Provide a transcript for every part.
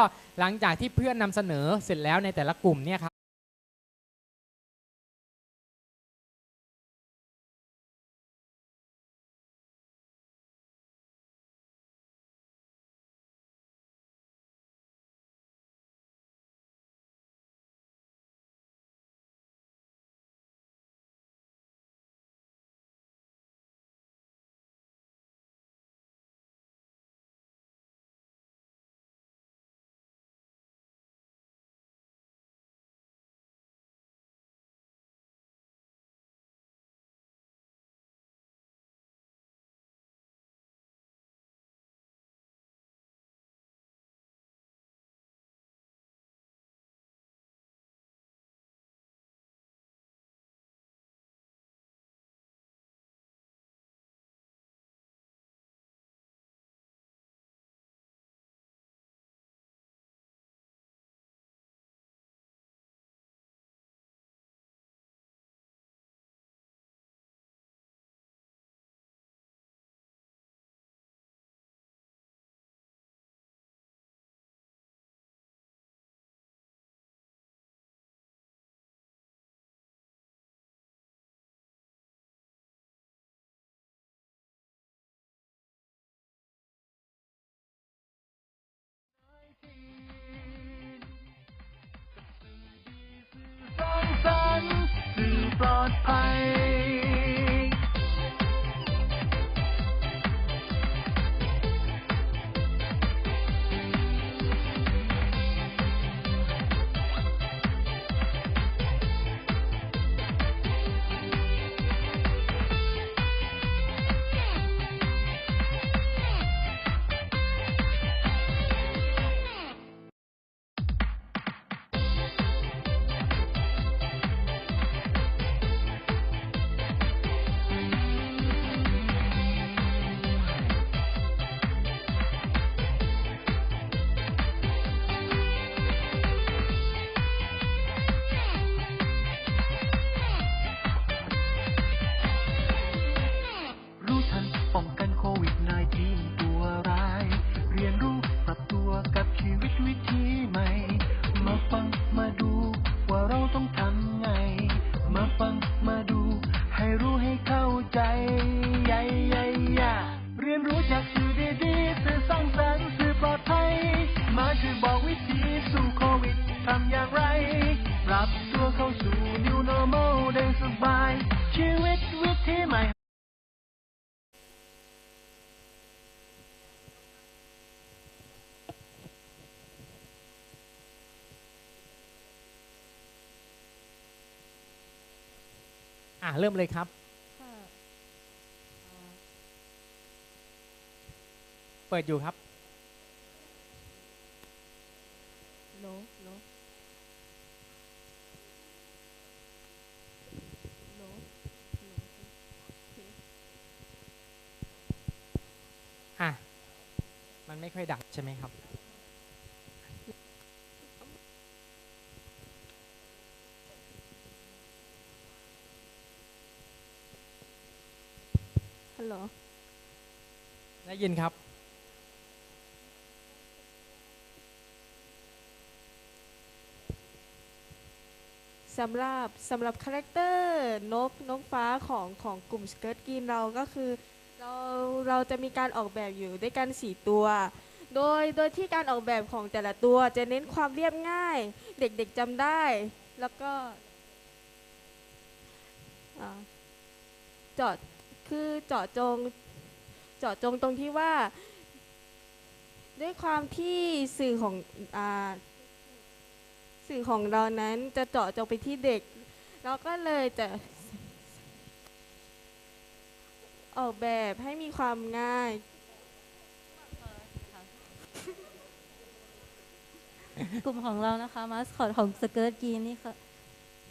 ็หลังจากที่เพื่อนนำเสนอเสร็จแล้วในแต่ละกลุ่มเนี่ยครับ อะเริ่มเลยครับ เปิดอยู่ครับโลโลโลโลอะ มันไม่ค่อยดังใช่ไหมครับ ฮัลโหล ได้ยินครับ สำหรับสำหรับคาแรคเตอร์นกนกฟ้าของของกลุ่มสเกิร์ตกรีนเราก็คือ เราเราจะมีการออกแบบอยู่ด้วยกัน 4 ตัว โดยโดยที่การออกแบบของแต่ละตัวจะเน้นความเรียบง่าย เด็กๆจำได้ แล้วก็เจาะคือเจาะจง เจาะจงตรงที่ว่า ด้วยความที่สื่อของอสื่อของเรานั้นจะเจาะจงไปที่เด็ก เราก็เลยจะออกแบบให้มีความง่าย กลุ่มของเรานะคะมาสคอตของสเกิร์ตกีนนี่ค่ะ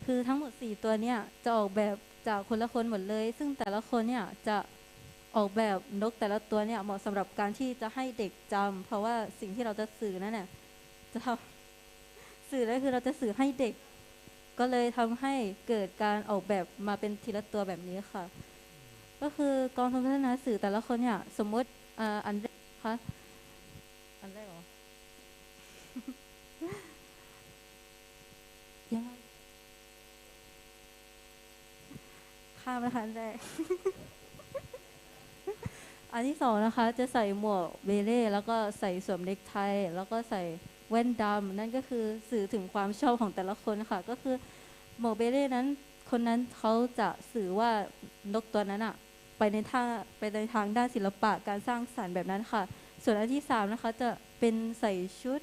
คือทั้งหมด 4 ตัวเนี่ยจะออกแบบจากคนละคนหมดเลย ซึ่งแต่ละคนเนี่ยจะ ออกแบบนกแต่ละตัวเนี่ยเหมาะสำหรับการที่จะให้เด็กจำเพราะว่าสิ่งที่เราจะสื่อนั่นน่ะจะสื่อแล้วคือเราจะสื่อให้เด็ก ก็เลยทำให้เกิดการออกแบบมาเป็นทีละตัวแบบนี้ค่ะ ก็คือกองทุนพัฒนาสื่อแต่ละคนเนี่ยสมมติอ,อันแรกคะอันแรกเหรอยังไงข้ามนะคะอันแรก อันที่สองนะคะจะใส่หมวกเบเล่แล้วก็ใส่สวมเน็กไทแล้วก็ใส่แว่นดำนั่นก็คือสื่อถึงความชอบของแต่ละคนค่ะ ก็คือหมวกเบเล่นั้น คนนั้นเขาจะสื่อว่านกตัวนั้นอะไปในทางไปในทางด้านศิลปะการสร้างสรรค์แบบนั้นค่ะ ส่วนอันที่สามนะคะจะเป็นใส่ชุด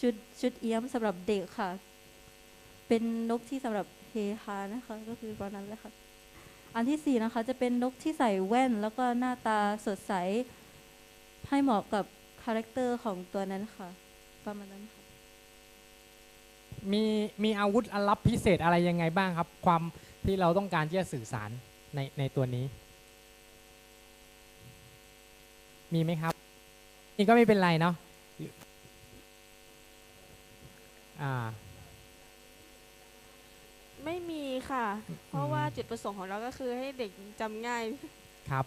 ชุดชุดเอี้ยมสำหรับเด็กค่ะ เป็นนกที่สำหรับเฮฮานะคะ ก็คือประมาณนั้นแหละค่ะ อันที่สี่นะคะ จะเป็นนกที่ใส่แว่น แล้วก็หน้าตาสดใส ให้เหมาะกับคาแรคเตอร์ของตัวนั้นค่ะ ประมาณนั้นค่ะ มีมีอาวุธอลับพิเศษอะไรยังไงบ้างครับ ความที่เราต้องการที่จะสื่อสารในในตัวนี้ มีไหมครับ นี่ก็ไม่เป็นไรเนาะอ่า ไม่มีค่ะ เพราะว่าจุดประสงค์ของเราก็คือให้เด็กจำง่าย ครับ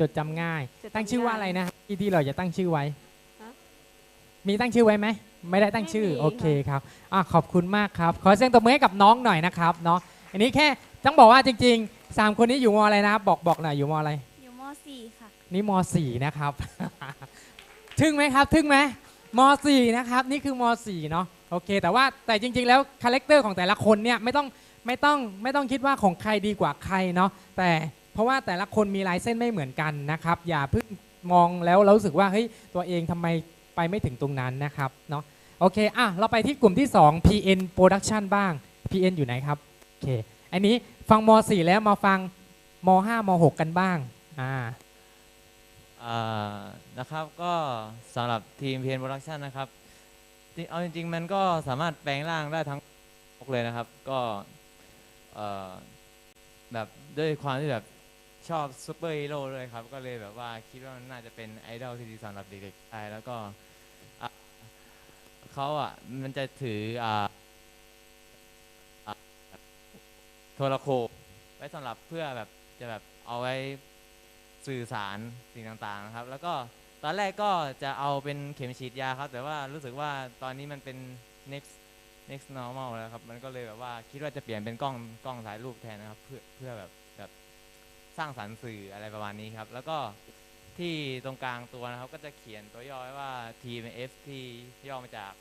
จดจำง่าย จดจำตั้งชื่อว่าง่ายอะไรนะที่ที่เราจะตั้งชื่อไว้ ฮะมีตั้งชื่อไว้ไหม ไม่ได้ตั้งชื่อ ไม่มีโอเคครับอะขอบคุณมากครับ ขอเสียงตบมือให้กับน้องหน่อยนะครับเนาะ อันนี้แค่ต้องบอกว่าจริงๆสามคนนี้อยู่มอะไรนะครับ บอกบอกหน่อยอยู่มอะไร อยู่ม .4 ค่ะ นี่ม .4 นะครับ ทึ่งไหมครับ ทึ่งไหมม .4 นะครับ นี่คือม .4 เนาะ โอเค แต่ว่าแต่จริง ๆ แล้วคาแรคเตอร์ของแต่ละคนเนี่ยไม่ต้องไม่ต้องไม่ต้องคิดว่าของใครดีกว่าใครเนาะแต่เพราะว่าแต่ละคนมีลายเส้นไม่เหมือนกันนะครับ อย่าเพิ่งมองแล้วแล้วรู้สึกว่าเฮ้ยตัวเองทำไมไปไม่ถึงตรงนั้นนะครับเนาะโอเคอะเราไปที่กลุ่มที่ 2 PN Production บ้าง PN อยู่ไหนครับโอเคอันนี้ฟังม .4 แล้วมาฟังม .5 ม .6 กันบ้างอ่าอ่านะครับก็สำหรับทีม PN Production นะครับ จริงเอาจริงๆ มันก็สามารถแปลงร่างได้ทั้งหกเลยนะครับ ก็เอ่อแบบด้วยความที่แบบชอบซูเปอร์ฮีโร่เลยครับ ก็เลยแบบว่าคิดว่ามันน่าจะเป็นไอดอลที่ดีสำหรับเด็กๆได้แล้วก็อะเขาอะมันจะถืออ่าอ่าโทรโขงไว้สำหรับเพื่อแบบจะแบบเอาไว้สื่อสารสิ่งต่างๆนะครับ แล้วก็ ตอนแรกก็จะเอาเป็นเข็มฉีดยาครับ แต่ว่ารู้สึกว่าตอนนี้มันเป็น next next normal แล้วครับ มันก็เลยแบบว่าคิดว่าจะเปลี่ยนเป็นกล้องกล้องถ่ายรูปแทนนะครับ เพื่อเพื่อแบบแบบสร้างสรรค์สื่ออะไรประมาณนี้ครับ แล้วก็ที่ตรงกลางตัวนะครับ ก็จะเขียนตัวย่อไว้ว่า TMF ที่ย่อมาจาก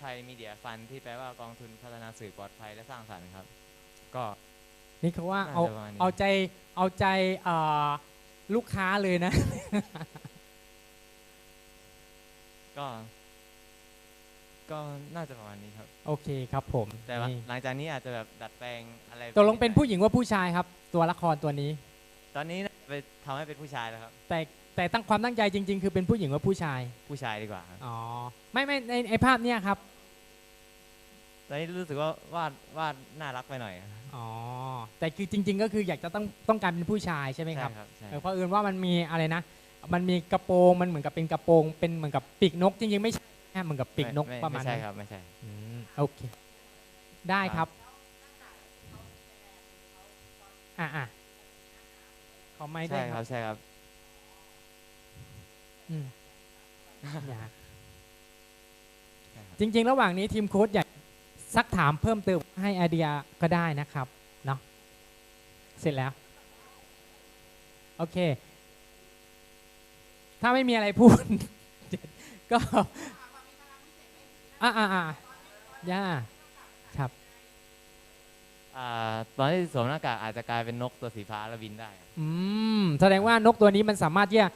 ไทยมีเดียฟันที่แปลว่ากองทุนพัฒนาสื่อปลอดภัยและสร้างสรรค์ครับ ก็นี่เขาว่าน่าเอาจะประมาณนี้เอาใจเอาใจเอ่อลูกค้าเลยนะ ก็ ก็น่าจะประมาณนี้ครับ โอเคครับผมแต่ว่านี่หลังจากนี้อาจจะแบบดัดแปลงอะไรตกลงเป็นผู้หญิงว่าผู้ชายครับ ตัวละครตัวนี้ ตอนนี้น่าจะไปทำให้เป็นผู้ชายแล้วครับ แต่แต่ตั้งความตั้งใจจริง ๆ คือเป็นผู้หญิงว่าผู้ชายผู้ชายดีกว่าครับอ๋อไม่ไม่ในไอภาพเนี้ยครับตอนนี้รู้สึกว่าวาดวาดน่ารักไปหน่อยอ๋อแต่คือจริง ๆ ก็คืออยากจะต้องต้องการเป็นผู้ชายใช่ไหมครับ ใช่เออเพราะเอิญว่ามันมีอะไรนะ มันมีกระโปรงมันเหมือนกับเป็นกระโปรงเป็นเหมือนกับปีกนก จริงๆไม่ใช่แค่เหมือนกับปีกนกไไประมาณไม่ใช่นั้นครับไม่ใช่ อืมโอเค ได้ครับอะอะขอไม่ด้วใช่ยคครัรับบใช่ครับ อืมอยากใช่ครับ จริง ๆ ระหว่างนี้ทีมโค้ชอยากซักถามเพิ่มเติมให้ไอเดียก็ได้นะครับเนาะเสร็จแล้ว โอเค ถ้าไม่มีอะไรพูด ก็อ่าอ่าอ่าย่าครับอ่าตอนที่สวมหน้ากากอาจจะกลายเป็นนกตัวสีฟ้าแล้วบินได้อืมแสดงว่านกตัวนี้มันสามารถที่จะ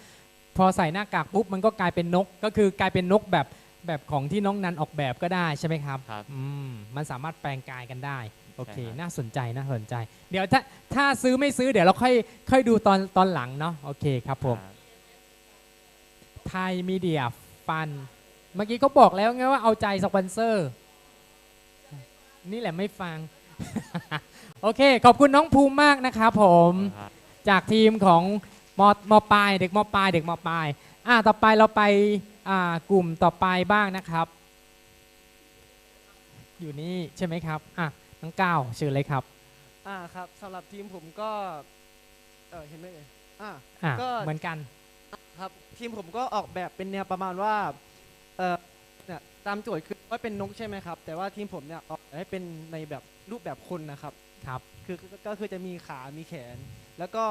พอใส่หน้ากากปุ๊บมันก็กลายเป็นนก ก็คือกลายเป็นนกแบบแบบของที่น้องนันออกแบบก็ได้ใช่ไหมครับครับ อืมมันสามารถแปลงกายกันได้ โอเค ใช่ครับ น่าสนใจน่าสนใจ เดี๋ยวถ้าถ้าซื้อไม่ซื้อเดี๋ยวเราค่อยค่อยดูตอนตอนหลังเนาะโอเคครับผมครับ ไทยมีเดียฟัน เมื่อกี้เขาบอกแล้วไงว่าเอาใจสปอนเซอร์ นี่แหละไม่ฟัง โอเค ขอบคุณน้องภูมิมากนะครับผมครับจากทีมของมมปลายเด็กมปลายเด็กมปลายอ่าต่อไปเราไปอ่ากลุ่มต่อไปบ้างนะครับ อยู่นี่ใช่ไหมครับอะน้องก้าวเชิญเลยครับอ่าครับสำหรับทีมผมก็เออเห็นไหมเอ่ยอ่าอะก็เหมือนกัน ครับทีมผมก็ออกแบบเป็นแนวประมาณว่าเออเนี่ยตามโจทย์คือว่าเป็นนกใช่ไหมครับ แต่ว่าทีมผมเนี่ยออกให้เป็นในแบบรูปแบบคนนะครับ ครับ คือก็ก็คือจะมีขา มีแขน แล้วก็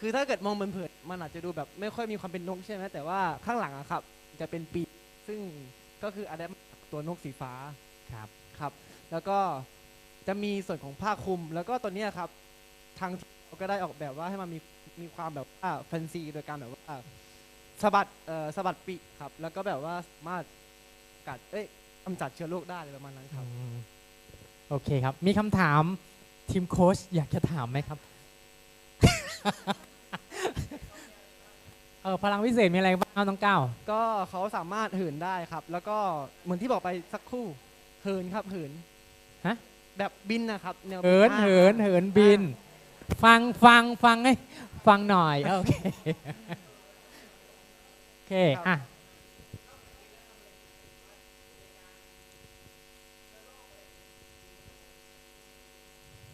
คือถ้าเกิดมองเผินๆมันอาจจะดูแบบไม่ค่อยมีความเป็นนกใช่ไหมแต่ว่าข้างหลังอะครับ จะเป็นปีกซึ่งก็คืออะแดปตัวนกสีฟ้าครับ ครับ แล้วก็จะมีส่วนของผ้าคลุม แล้วก็ตัวเนี้ยครับ ทางทีมเราก็ได้ออกแบบว่าให้มันมี มีความแบบว่าแฟนซีโดยการแบบว่าสะบัดเอ่อสะบัดปีกครับ แล้วก็แบบว่าสามารถกัดเอ้ยกำจัดเชื้อโรคได้อะไรประมาณนั้นครับ อืมโอเคครับ มีคำถามทีมโค้ชอยากจะถามไหมครับ เออพลังวิเศษมีอะไรบ้างน้องก้าวก็เขาสามารถเหินได้ครับ แล้วก็เหมือนที่บอกไปสักครู่เหินครับเหินฮะแบบบินนะครับแนวบิเหินอ่าเหินเหินบิน ฟังฟังฟังให้ ฟังหน่อย โอเค โอเค อะ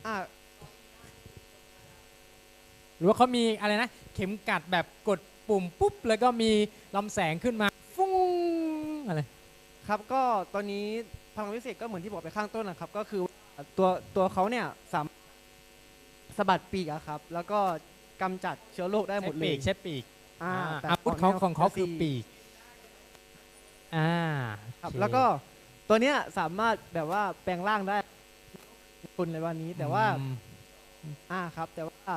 อ่าหรือว่าเขามีอะไรนะ เข็มกัดแบบกดปุ่มปุ๊บ แล้วก็มีลำแสงขึ้นมา ฟุ้งอะไร ครับก็ตอนนี้พลังวิเศษก็เหมือนที่บอกไปข้างต้นนะครับ ก็คือตัวตัวเขาเนี่ยสามสะบัดปีกอะครับ แล้วก็ กำจัดเชื้อโรคได้หมใช้ดเลปียกใช้ปีกอ่าอ่าแต่อาวุธเขาแนวของเขาคือแฟนซีปีกอ่าครับโอเแล้วก็ตัวเนี้ยสามารถแบบว่าแปลงร่างได้คุณในวันนี้ แต่ว่าอืมอ่าครับ แต่ว่า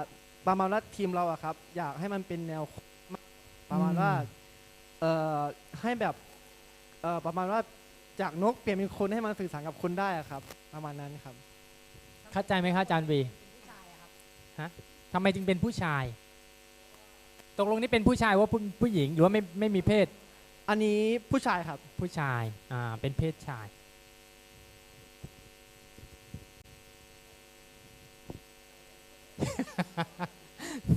ประมาณว่าทีมเราอะครับ อยากให้มันเป็นแนวประมาณว่าเอ่อให้แบบเอ่อประมาณว่าจากนกเปลี่ยนเป็นคนให้มันสื่อสารกับคนได้อะครับ ประมาณนั้นครับ เข้าใจไหมครับอาจารย์บีฮะ ทำไมจึงเป็นผู้ชาย ตกลงนี่เป็นผู้ชายว่าผู้ผู้หญิงหรือว่าไม่ไม่มีเพศ อันนี้ผู้ชายครับ ผู้ชายอ่าเป็นเพศชาย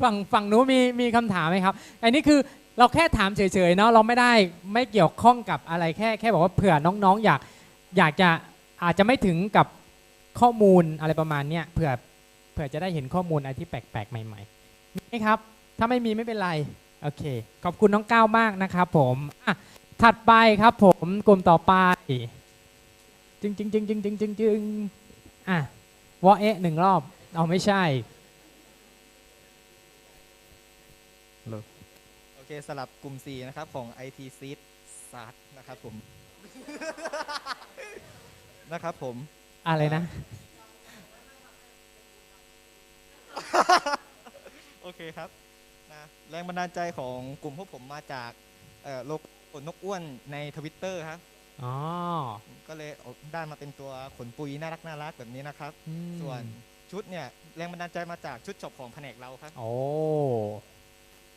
ฝั่งฝั่งนู้นมีมีคำถามไหมครับ อันนี้คือเราแค่ถามเฉยๆเนาะเราไม่ได้ไม่เกี่ยวข้องกับอะไรแค่แค่บอกว่าเผื่อน้องๆ อยากอยากจะอาจจะไม่ถึงกับข้อมูลอะไรประมาณเนี้ยเผื่อเผื่อจะได้เห็นข้อมูลอะไรที่แปลกๆ ใหม่ๆมีไหมครับ ถ้าไม่มีไม่เป็นไร โอเค ขอบคุณน้องก้าวมากนะครับผมอะถัดไปครับผมกลุ่มต่อไป จึงจึงจึงจึงจึงจึงจึงอะวอเอะหนึ่งรอบ เอาไม่ใช่ โอเคสลับกลุ่ม 4 นะครับ ของ IT Seed s a r t นะครับผม นะครับผม อะไรนะ โอเคครับนะแรงบันดาลใจของกลุ่มพวกผมมาจากเอ่อโลโก้นกอ้วนในทวิตเตอร์ครับอ๋อก็เลยเอาได้มาเป็นตัวขนปุยน่ารักน่ารักแบบนี้นะครับอืมส่วนชุดเนี่ยแรงบันดาลใจมาจากชุดจบของแผนกเราครับ โอ้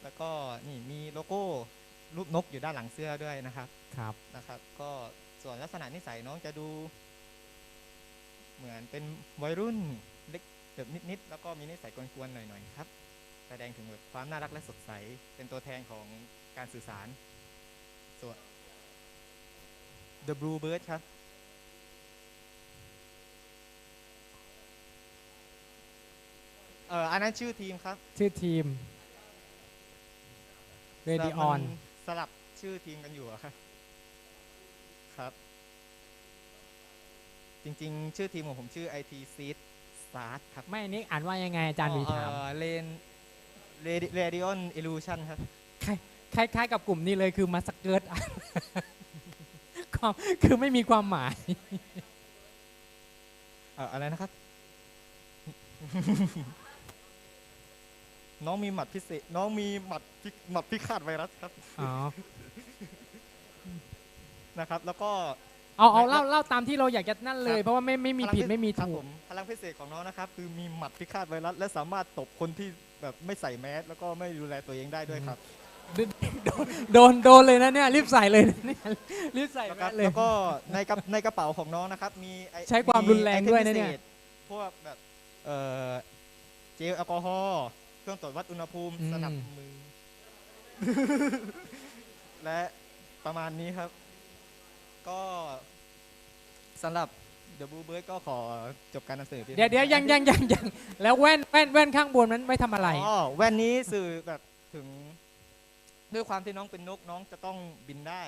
แล้วก็นี่มีโลโก้รูปนกอยู่ด้านหลังเสื้อด้วยนะครับ ครับนะครับ ก็ส่วนลักษณะนิสัยน้องจะดู เหมือนเป็นวัยรุ่นเล็ก แบบนิดๆแล้วก็มีนิสัยกวนๆหน่อยๆครับ แสดงถึงแบบความน่ารักและสดใส เป็นตัวแทนของการสื่อสาร ส่วน The Blue Bird ครับ เอ่ออันนั้นชื่อทีมครับชื่อทีมเรดิออนมันสลับชื่อทีมกันอยู่อะครับ ครับ จริงๆ ชื่อทีมของผมชื่อ IT Seed Start ครับไม่อันนี้อ่านว่ายังไงอาจารย์วีถามเลนเรดิออนอิลูชันครับคล้ายๆกับกลุ่มนี้เลยคือมาสเกิร์ตความคือไม่มีความหมายเอ่ออะไรนะครับ น้องมีหมัดพิเศษ น้องมีหมัดพิหมัดพิฆาตไวรัสครับ อ๋อ นะครับ แล้วก็ เอาเอาเล่าเล่าตามที่เราอยากจะนั่นเลยครับเพราะว่าไม่ไม่มีพลังผิดพิไม่มีครับถูผก มพลังพิเศษของน้องนะครับ คือมีหมัดพิฆาตไวรัสและสามารถตบคนที่แบบไม่ใส่แมสแล้วก็ไม่ดูแลตัวเองได้ด้วยครับ โดนโดนเลยนะเนี่ยรีบใส่เลยนะเนี่ยรีบใส่แล้วแมครับสเลย แล้วก็ในกระในกระเป๋าของน้องนะครับ มีไอใช้ความรุนแรงด้วยนะเนี่ย ไอทมพิศษพวกแบบเอ่อเจลแอลกอฮอล์เครื่องตรวจวัดอุณหภูมิอืมสนับมือ และประมาณนี้ครับ ก็สำหรับ The Blue Bird ก็ขอจบการนำเสนอพีเดี๋ยวเดี๋ยวยังยังยังยังแล้วแว่นแว่นแว่นข้างบนนั้นไม่ทำอะไร อ๋อแว่นนี้สื่อแบบถึง ด้วยความที่น้องเป็นนกน้องจะต้องบินได้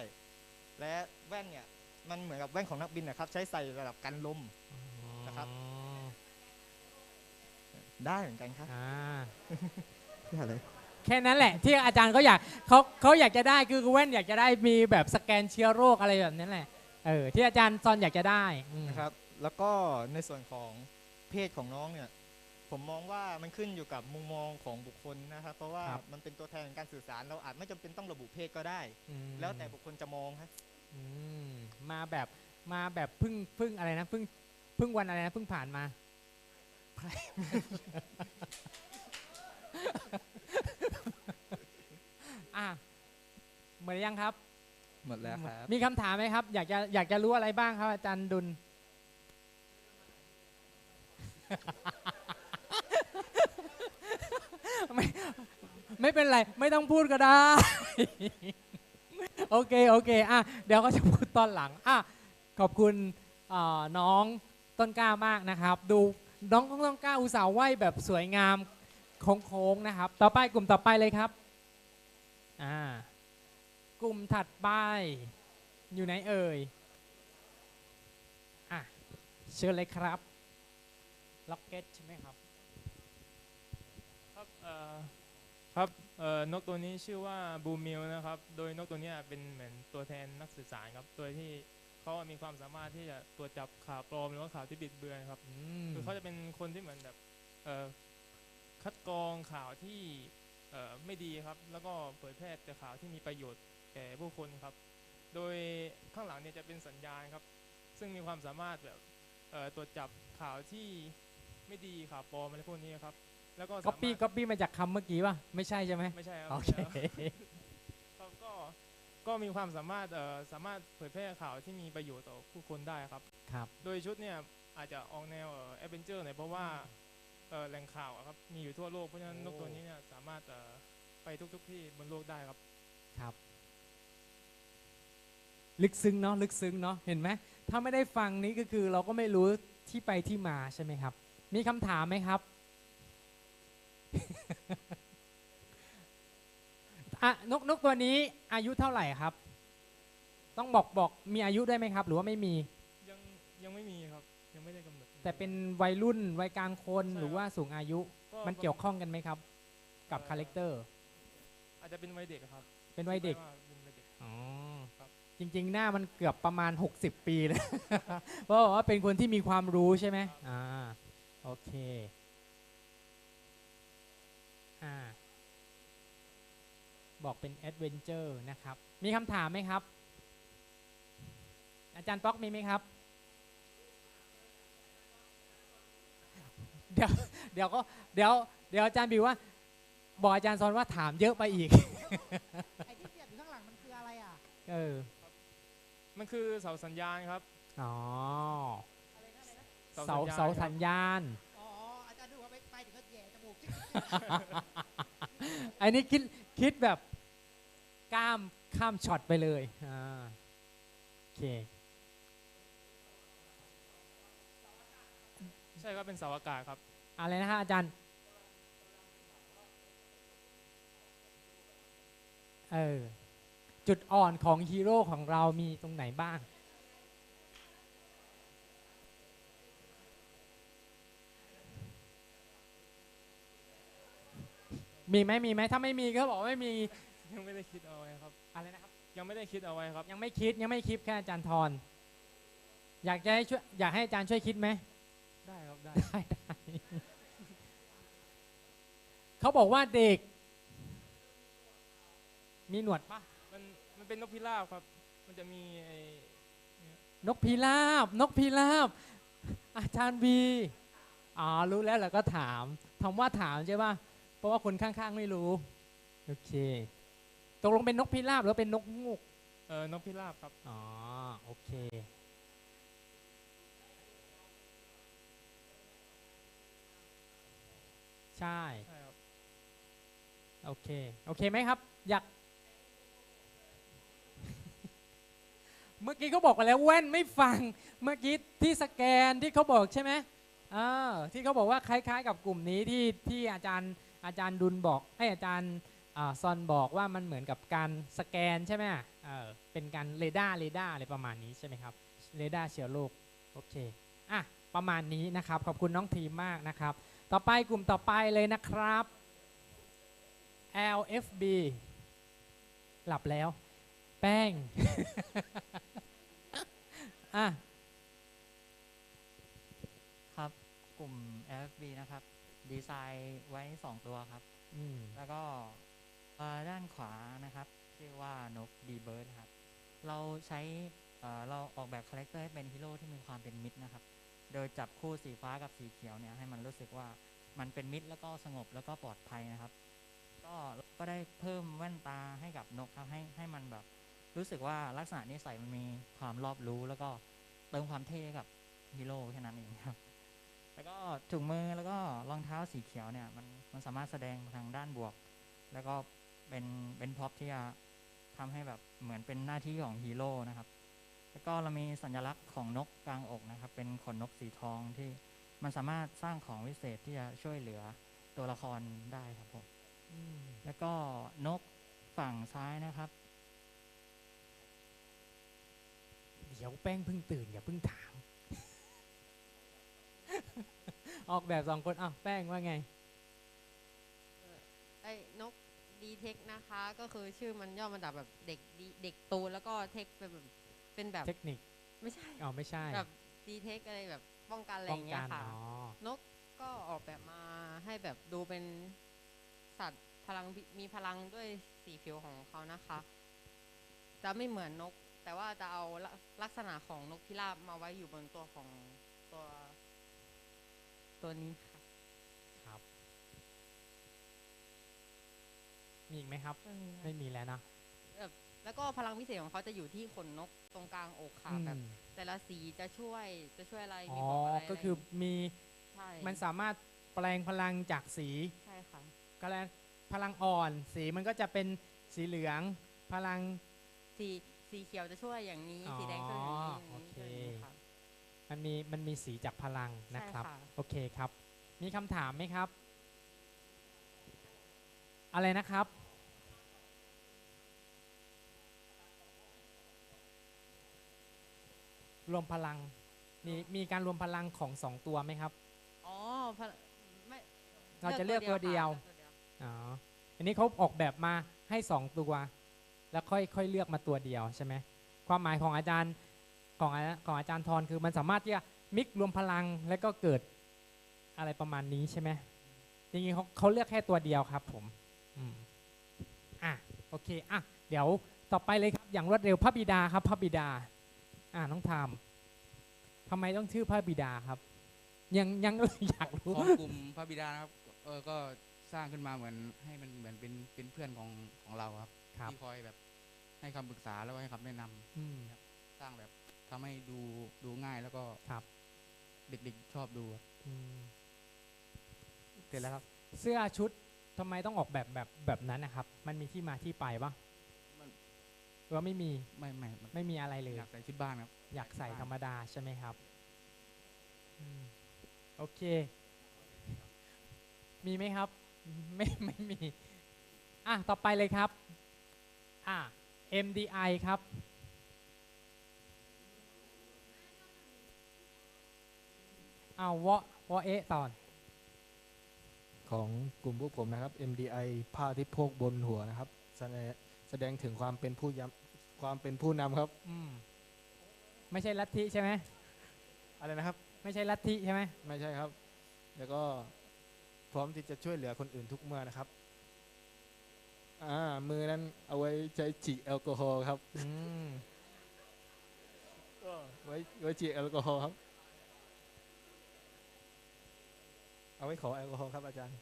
และแว่นเนี่ย มันเหมือนกับแว่นของนักบินนะครับ ใช้ใส่ระดับกันลม นะครับ ได้เหมือนกันครับอ่าอะไร แค่นั้นแหละที่อาจารย์เขาอยากเขาเขาอยากจะได้คือแว่นอยากจะได้มีแบบสแกนเชื้อโรคอะไรแบบนั้นแหละเออที่อาจารย์ซอนอยากจะได้อืมนะครับ แล้วก็ในส่วนของเพศของน้องเนี่ย ผมมองว่ามันขึ้นอยู่กับมุมมองของบุคคลนะครับ เพราะว่ามันเป็นตัวแทนของการสื่อสารเราอาจไม่จำเป็นต้องระบุเพศก็ได้ อืมแล้วแต่บุคคลจะมองครับ อืมมาแบบมาแบบเพึ่งเพึ่งอะไรนะเพึ่งเพึ่งวันอะไรนะเพึ่งผ่านมา อะหมดหรือยังครับ หมดแล้วครับ มีคำถามไหมครับ อยากจะอยากจะรู้อะไรบ้างครับ อาจารย์ดุล ไม่ไม่เป็นไร ไม่ต้องพูดก็ได้ โอเคโอเคอะเดี๋ยวก็จะพูดตอนหลังอะขอบคุณเอ่อน้องต้นกล้ามากนะครับ ดูน้องต้นกล้าอุตส่าห์ไหวแบบสวยงามโค้งๆนะครับ ต่อไปกลุ่มต่อไปเลยครับ อ่ากลุ่มถัดไป อยู่ไหนเอ่ย อะ เชิญเลยครับ ล็อกเก็ตใช่ไหมครับ ครับเอ่อครับเอ่อนกตัวนี้ชื่อว่าบูมิลนะครับ โดยนกตัวเนี้ยเป็นเหมือนตัวแทนนักสื่อสารครับโดยที่เขามีความสามารถที่จะตรวจจับข่าวปลอมหรือว่าข่าวที่บิดเบือนครับอืมคือเขาจะเป็นคนที่เหมือนแบบเอ่อคัดกรองข่าวที่เอ่อ ไม่ดีครับ แล้วก็เผยแพร่แต่ข่าวที่มีประโยชน์แก่ผู้คนครับ โดยข้างหลังเนี่ยจะเป็นสัญญาณครับ ซึ่งมีความสามารถแบบเอ่อตรวจจับข่าวที่ไม่ดีข่าวปลอมอะไรพวกนี้ครับ แล้วก็ก๊อปปี้สามารถก๊อปปี้มาจากคำเมื่อกี้ป่ะไม่ใช่ใช่ไหมไม่ใช่ครับโอไม่เคใช่ครับครับก็ก็มีความสามารถเอ่อสามารถเผยแพร่ข่าวที่มีประโยชน์ต่อผู้คนได้ครับครับ โดยชุดเนี่ยอาจจะออกแนวแอดเวนเจอร์หน่อยเพราะว่าเอ่อ แหล่งข่าวอะครับมีอยู่ทั่วโลกเพราะฉะนั้นนกตัวนี้เนี่ยสามารถเอ่อไปทุกๆที่บนโลกได้ครับครับ ลึกซึ้งเนาะลึกซึ้งเนาะเห็นไหมถ้าไม่ได้ฟังนี้ก็คือเราก็ไม่รู้ที่ไปที่มาใช่ไหมครับ มีคำถามไหมครับอะนกนกตัวนี้อายุเท่าไหร่ครับ ต้องบอกบอกมีอายุได้ไหมครับ หรือว่าไม่มี ยังยังไม่มีครับ ยังไม่ได้กำหนด แต่เป็นวัยรุ่นวัยกลางคนใช่หรือว่าสูงอายุมันเกี่ยวข้องกันไหมครับ กับคาแรคเตอร์อาจจะเป็นวัยเด็กครับเป็นวัยเด็กคิาเป็นวัยเด็ก อ๋อครับ จริงๆ หน้ามันเกือบประมาณ 60 ปีเลย เพราะว่าเป็นคนที่มีความรู้ใช่ไหมอ่าโอเคอ่าบอกเป็นแอดเวนเจอร์นะครับ มีคำถามไหมครับ อาจารย์ป๊อกมีไหมครับ เดี๋ยวเดี๋ยวก็เดี๋ยวเดี๋ยวอาจารย์บิวว่า บอกอาจารย์ซอนว่าถามเยอะไปอีกไอ้ที่เสียบอยู่ข้างหลังมันคืออะไรอะเออมันคือเสาสัญญาณครับอ๋ออะไรนะอะไรนะเสาเสาสัญญาณอ๋ออาจารย์ดูว่าไปไปถึงก็แย่จมูกจิ๊กอันนี้คิดคิดแบบก้ามข้ามช็อตไปเลยอ่าโอเค ใช่ครับเป็นเสาอากาศครับ อะไรนะฮะอาจารย์ เออ จุดอ่อนของฮีโร่ของเรามีตรงไหนบ้าง มีไหมมีไหมถ้าไม่มีก็บอกว่าไม่มี ยังไม่ได้คิดเอาไว้ครับ อะไรนะครับ ยังไม่ได้คิดเอาไว้ครับ ยังไม่คิดยังไม่คิดแค่อาจารย์ทรอยากจะให้ช่วยอยากให้อาจารย์ช่วยคิดไหม ได้ครับได้ได้ได้เขาบอกว่าเด็ก มีหนวดปะมันมันเป็นนกพิราบครับ มันจะมีไอ้นกพิราบ นกพิราบ อาจารย์บีอ๋อรู้แล้วแล้วก็ถามคำว่าถามใช่ป่ะเพราะว่าคนข้างๆไม่รู้ โอเคตกลงเป็นนกพิราบหรือเป็นนกงูกเอ่อนกพิราบครับ อ๋อ โอเค ใช่ใช่ครับโอเคโอเคไหมครับ อยากเมื่อกี้เขาบอกกันแล้วแว่นไม่ฟังเมื่อกี้ที่สแกนที่เขาบอกใช่ไหมอ่าที่เขาบอกว่าคล้าย ๆ กับกลุ่มนี้ที่ที่อาจารย์อาจารย์ดุลบอกให้อาจารย์อ่าซอนบอกว่ามันเหมือนกับการสแกนใช่ไหมเออเป็นการเรดาร์เรดาร์อะไรประมาณนี้ใช่ไหมครับเรดาร์เชื้อโรคโอเคอะประมาณนี้นะครับขอบคุณน้องทีมมากนะครับ ต่อไปกลุ่มต่อไปเลยนะครับ LFB หลับแล้ว แป้ง อะ ครับกลุ่ม FB นะครับ ดีไซน์ไว้ 2 ตัวครับ อืม แล้วก็เอ่อด้านขวานะครับ ชื่อว่านกดีเบิร์ดครับ เราใช้เอ่อเราออกแบบคาแรคเตอร์ให้เป็นฮีโร่ที่มีความเป็นมิตรนะครับ โดยจับคู่สีฟ้ากับสีเขียวเนี่ยให้มันรู้สึกว่ามันเป็นมิตรแล้วก็สงบแล้วก็ปลอดภัยนะครับ ก็ก็ได้เพิ่มแว่นตาให้กับนกครับให้ให้มันแบบ รู้สึกว่าลักษณะนิสัยมันมีความรอบรู้ แล้วก็เติมความเท่กับฮีโร่แค่นั้นเองครับ แล้วก็ถุงมือแล้วก็รองเท้าสีเขียวเนี่ยมันมันสามารถแสดงทางด้านบวก แล้วก็เป็นเป็นพ็อปที่จะทำให้แบบเหมือนเป็นหน้าที่ของฮีโร่นะครับ แล้วก็เรามีสัญลักษณ์ของนกกลางอกนะครับ เป็นขนนกสีทองที่มันสามารถสร้างของวิเศษที่จะช่วยเหลือตัวละครได้ครับผมอืมแล้วก็นกฝั่งซ้ายนะครับ เดี๋ยวแป้งเพิ่งตื่นอย่าเพิ่งถาม ออกแบบสองคนอ้าวแป้งว่าไงไอ้นกดีเทคนะคะ ก็คือชื่อมันย่อมาจากแบบเด็กดีเด็กตูนแล้วก็เทคเป็นแบบ เป็นแบบเทคนิคไม่ใช่อ๋อไม่ใช่แบบดีเทคอะไรแบบป้องกันอะไรอป้องย่างเงี้กัยนค่ะอ๋อนกก็ออกแบบมาให้แบบดูเป็นสัตว์พลังพิมีพลังด้วยสีผิวของเขานะคะ จะไม่เหมือนนก แต่ว่าจะเอาลักลักษณะของนกพิราบมาไว้อยู่บนตัวของตัวตัวนี้ค่ะครับ มีอีกไหมครับ ไม่มีค่ะไม่มีแล้วเนอะแบบ แล้วก็พลังพิเศษของเขาจะอยู่ที่ขนนกตรงกลางอกค่ะอืมแบบ แต่ละสีจะช่วยจะช่วยอะไรอ๋มีอบอกอะไรก็คืออะไรมีใช่มันสามารถแปลงพลังจากสีใช่ค่ะก็แล้วพลังอ่อน สีมันก็จะเป็นสีเหลือง พลัง สีสีเขียวจะช่วยอย่างนี้อ๋อสีแดงช่วยอย่างนี้อย่างโอนี้เค ช่วยอย่างนี้ค่ะ มันมีมันมีสีจากพลังนะครับ ใช่ค่ะ โอเคครับ มีคำถามไหมครับ อะไรนะครับ รวมพลังมีมีการรวมพลังของสองตัวไหมครับ อ๋อพะไม่เราจะเลือกตัวเดียวค่ะลือกตัวเดียวอ๋ออันนี้เขาออกแบบมาให้สองตัว แล้วค่อยค่อยเลือกมาตัวเดียวใช่ไหมความหมายของอาจารย์ของอาของอาจารย์ทรคือมันสามารถที่จะมิกรวมพลังแล้วก็เกิดอะไรประมาณนี้ใช่ไหมจริงๆเขาเขาเลือกแค่ตัวเดียวครับ ผมอืมอะโอเคอะเดี๋ยวต่อไปเลยครับอย่างรวดเร็วพระบิดาครับพระบิดา อ่าน้องทามทำไมต้องชื่อพระบิดาครับ ยังยังอยากรู้ของกลุ่มพระบิดานะครับ เออก็สร้างขึ้นมาเหมือนให้มันเหมือนเป็นเป็นเพื่อนของของเราครับครับที่คอยแบบให้คำปรึกษาแล้วก็ให้คำแนะนำอืมสร้างแบบทำให้ดูดูง่ายแล้วก็ครับ เด็กๆชอบดูครับอืมเสร็จแล้วครับ เสื้อชุดทำไมต้องออกแบบแบบแบบนั้นนะครับ มันมีที่มาที่ไปปะมัน หรือว่าไม่มีไม่ไม่มันไม่มีอะไรเลยอยากใส่ชุดบ้านครับ อยากใส่ธรรมดาใช่ไหมครับอืมโอเค มีไหมครับ ไม่ไม่มีอะต่อไปเลยครับอะ MDI ครับอ้าววะวะเอะตอน ของกลุ่มพวกผมนะครับ MDI ผ้าที่โพกบนหัวนะครับแสดง แสดงถึงความเป็นผู้ย้ำความเป็นผู้นำครับ อืมไม่ใช่ลัทธิใช่ไหมอะไรนะครับ ไม่ใช่ลัทธิใช่ไหมไม่ใช่ครับ แล้วก็พร้อมที่จะช่วยเหลือคนอื่นทุกเมื่อนะครับ อ่า มือนั้นเอาไว้ใช้ฉีดแอลกอฮอล์ครับ อืมไว้ไว้ฉีดแอลกอฮอล์ครับ เอาไว้ขอแอลกอฮอล์ครับอาจารย์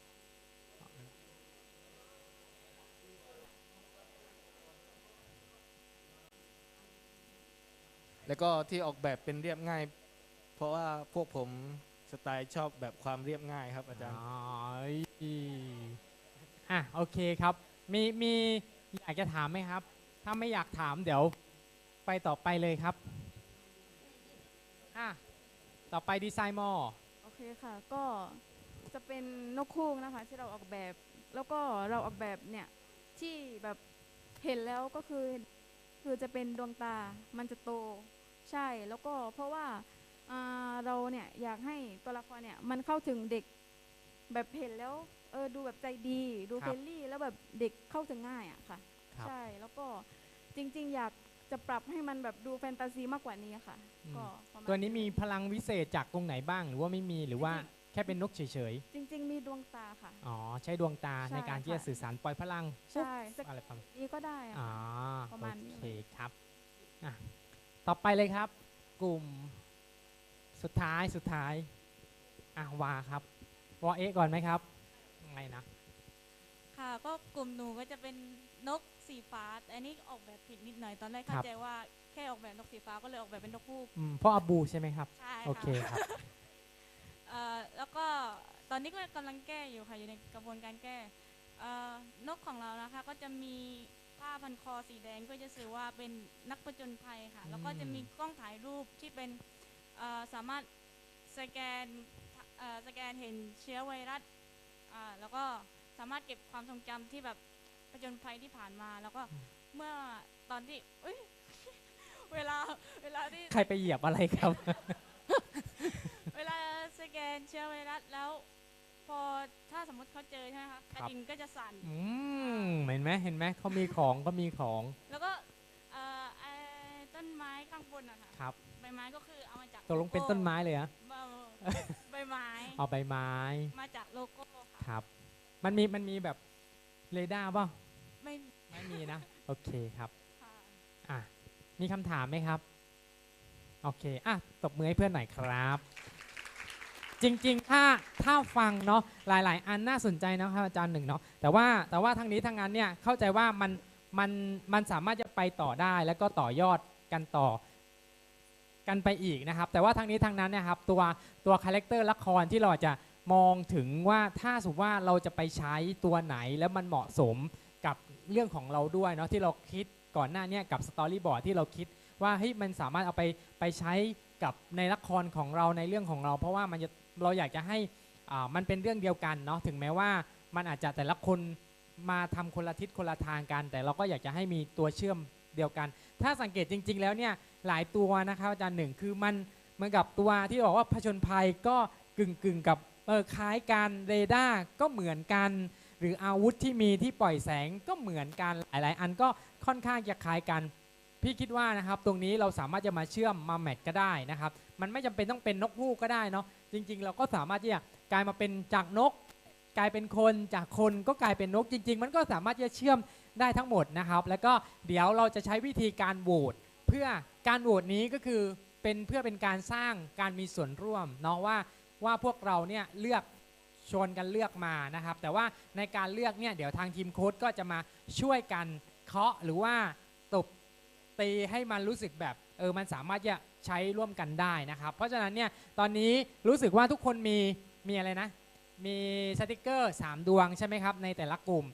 แล้วก็ที่ออกแบบเป็นเรียบง่าย เพราะว่าพวกผมสไตล์ชอบแบบความเรียบง่ายครับอาจารย์ อ๋ออะโอเคครับ มีมีอยากจะถามไหมครับ ถ้าไม่อยากถามเดี๋ยวไปต่อไปเลยครับ อะ ต่อไปดีไซน์มอโอเคค่ะ ก็จะเป็นนกคูกนะคะที่เราออกแบบ แล้วก็เราออกแบบเนี่ยที่แบบเห็นแล้วก็คือ คือจะเป็นดวงตา มันจะโต ใช่แล้วก็เพราะว่าอ่าเราเนี่ยอยากให้ตัวละครเนี่ยมันเข้าถึงเด็กแบบเห็นแล้วเออดูแบบใจดี ดูครับเฟรนลี่แล้วแบบเด็กเข้าถึงง่ายอะค่ะครับใช่แล้วก็จริง ๆ อยากจะปรับให้มันแบบดูแฟนตาซีมากกว่านี้ค่ะอืมก็ประมาณตัวนี้มีพลังวิเศษจากตรงไหนบ้าง หรือว่าไม่มีหรือว่าแค่เป็นนกเฉยจริง ๆ มีดวงตาค่ะๆอ๋อ ใช้ดวงตาใช่ในการที่จะค่ะสื่อสารปล่อยพลัง ใช่สักอะไรประมาณนี้ก็ได้อะอ๋อค่ะประมาณโอนี้เคเลยครับอะ ต่อไปเลยครับ กลุ่มสุดท้ายสุดท้ายอะวาครับวอเอะก่อนไหมครับไงนะค่ะก็กลุ่มหนูก็จะเป็นนกสีฟ้าแต่อันนี้ออกแบบผิดนิดหน่อยตอนแรกเข้าใจว่าแค่ออกแบบนกสีฟ้าก็เลยออกแบบเป็นนกฮูกอืมพ่ออาบูใช่ไหมครับใช่ค่ะโอเคครับเอ่อแล้วก็ตอนนี้ก็กำลังแก้อยู่ค่ะอยู่ในกระบวนการแก้เอ่อนกของเรานะคะก็จะมี ผ้าพันคอสีแดงก็จะสื่อว่าเป็นนักประจนภัยค่ะ แล้วก็จะมีกล้องถ่ายรูปที่เป็นเอ่อสามารถสแกนเอ่อสแกนเห็นเชื้อไวรัสอ่าแล้วก็สามารถเก็บความทรงจำที่แบบประจนภัยที่ผ่านมา แล้วก็เมื่อตอนที่เอ้ยเวลาเวลาที่ใครไปเหยียบอะไรครับ เวลาสแกนเชื้อไวรัสแล้ว พอถ้าสมมติเขาเจอใช่ไหมคะกระครับดิ่งก็จะสั่น อืมเห็นไหมเห็นไหมเขามีของก็มีของแล้วก็เอ่อไอ้ต้นไม้ข้างบนอะค่ะครับใบไม้ก็คือเอามาจากตกลงเป็นต้นไม้เลยเหรอะเอ่อใบไม้เอาใบไม้มาจากโลโก้ค่ะครับ มันมีมันมีแบบเรดาร์ป่ะไม่ไม่มีนะ โอเคครับ ค่ะอะ มีคำถามไหมครับ โอเค อะ ตบมือให้เพื่อนหน่อยครับ จริงๆ ถ้าถ้าฟังเนาะหลาย ๆ อันน่าสนใจนะครับอาจารย์หนึ่งเนาะแต่ว่าแต่ว่าทางนี้ทางนั้นเนี่ยเข้าใจว่ามันมันมันสามารถจะไปต่อได้แล้วก็ต่อยอดกันต่อกันไปอีกนะครับ แต่ว่าทางนี้ทางนั้นเนยครับตัวตัวคาแรคเตอร์ละครที่เราจะมองถึงว่าถ้าสมมติว่าเราจะไปใช้ตัวไหนแล้วมันเหมาะสมกับเรื่องของเราด้วยเนาะที่เราคิดก่อนหน้านี้กับสตอรี่บอร์ดที่เราคิดว่าเฮ้ยมันสามารถเอาไปไปใช้กับในละครของเราในเรื่องของเรา เพราะว่ามันจะ เราอยากจะให้มันเป็นเรื่องเดียวกันเนาะถึงแม้ว่ามันอาจจะแต่ละคนมาทำคนละทิศคนละทางกัน แต่เราก็อยากจะให้มีตัวเชื่อมเดียวกัน ถ้าสังเกตจริง ๆ แล้วเนี่ยหลายตัวนะครับอาจารย์หนึ่งคือมันเหมือนกับตัวที่บอกว่าผจญภัยก็กึ่งกึ่งกับเออคล้ายกันเรดาร์ก็เหมือนกัน หรืออาวุธที่มีที่ปล่อยแสงก็เหมือนกันหลาย ๆ อันก็ค่อนข้างจะคล้ายกันพี่คิดว่านะครับตรงนี้เราสามารถจะมาเชื่อมมาแมทก็ได้นะครับ มันไม่จำเป็นต้องเป็นนกฮูกก็ได้เนาะ จริง ๆ เราก็สามารถที่จะกลายมาเป็นจากนก กลายเป็นคนจากคนก็กลายเป็นนกจริง ๆ มันก็สามารถที่จะเชื่อมได้ทั้งหมดนะครับ แล้วก็เดี๋ยวเราจะใช้วิธีการโหวตเพื่อการโหวตนี้ก็คือเป็นเพื่อเป็นการสร้างการมีส่วนร่วมเนาะว่าว่าพวกเราเนี่ยเลือกชวนกันเลือกมานะครับ แต่ว่าในการเลือกเนี่ยเดี๋ยวทางทีมโค้ดก็จะมาช่วยกันเคาะหรือว่าตบตีให้มันรู้สึกแบบเออมันสามารถจะ ใช้ร่วมกันได้นะครับ เพราะฉะนั้นเนี่ยตอนนี้รู้สึกว่าทุกคนมีมีอะไรนะ มีสติกเกอร์ 3 ดวงใช่ไหมครับในแต่ละกลุ่ม